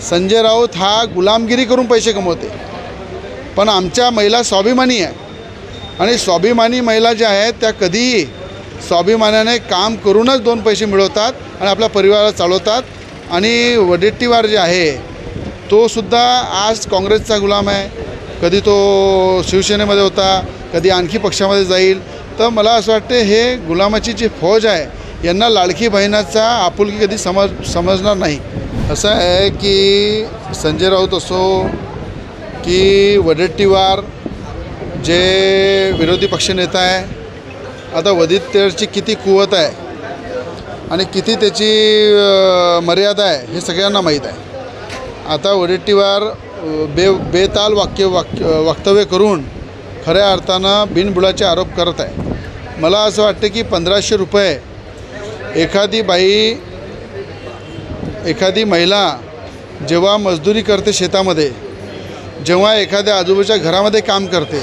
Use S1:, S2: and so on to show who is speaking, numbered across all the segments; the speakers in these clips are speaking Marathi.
S1: संजय राऊत हा गुलामगिरी करून पैसे कमवते. पण आमच्या महिला स्वाभिमानी आहे. आणि स्वाभिमानी महिला ज्या आहेत त्या कधीही स्वाभिमानाने काम करूनच दोन पैसे मिळवतात आणि आपल्या परिवाराला चालवतात. आणि वडेट्टीवार जे आहे तो सुद्धा आज काँग्रेसचा गुलाम आहे. कधी तो शिवसेनेमध्ये होता कधी आणखी पक्षामध्ये जाईल. तर मला असं वाटते हे गुलामाची जी फौज आहे यांना लाडकी बहिणाचा आपुलकी कधी समज समजणार नाही. असं आहे की संजय राऊत असो की वडेट्टीवार जे विरोधी पक्षनेता आहे आता वदितची किती कुवत आहे आणि किती त्याची मर्यादा आहे हे सगळ्यांना माहीत आहे. आता वडेट्टीवार बे बेताल वाक्य वाक्य वक्तव्य करून खऱ्या अर्थानं बिनबुडाचे आरोप करत आहे. मला असं वाटतं की पंधराशे रुपये एखादी बाई एखादी महिला जेव्हा मजदुरी करते शेतामध्ये जेव्हा एखाद्या आजूबाजूच्या घरामध्ये काम करते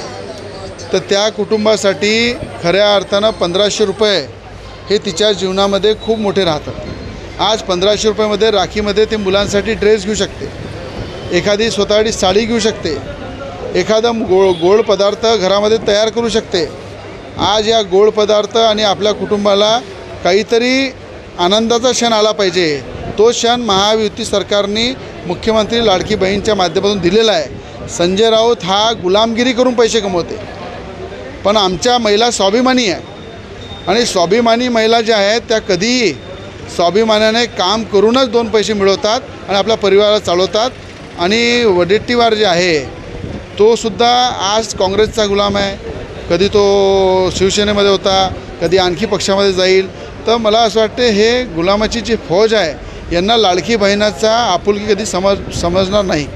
S1: तर त्या कुटुंबासाठी खऱ्या अर्थानं पंधराशे रुपये हे तिच्या जीवनामध्ये खूप मोठे राहतात. आज पंधराशे रुपयामध्ये राखीमध्ये ते मुलांसाठी ड्रेस घेऊ शकते एखादी स्वतःची साडी घेऊ शकते एखादा गोड गोड पदार्थ घरामध्ये तयार करू शकते. आज या गोड पदार्थ आणि आपल्या कुटुंबाला काहीतरी आनंदाचा क्षण आला पाहिजे. तो क्षण महायुती सरकारने मुख्यमंत्री लाडकी बहीणच्या माध्यमातून दिलेला आहे. संजय राऊत हा गुलामगिरी करून पैसे कमवते. पण आमच्या महिला स्वाभिमानी आहे. आणि स्वाभिमानी महिला ज्या आहेत त्या कधीही स्वाभिमानाने काम करूनच दोन पैसे मिळवतात आणि आपल्या परिवाराला चालवतात. आणि वडेट्टीवार जे आहे तो सुद्धा आज काँग्रेसचा गुलाम आहे. कधी तो शिवसेनेमध्ये होता कधी आणखी पक्षामध्ये जाईल. तर मला असं वाटते हे गुलामाची जी फौज आहे यांना लाडकी बहिणाचा आपुलकी कधी समज समजणार नाही.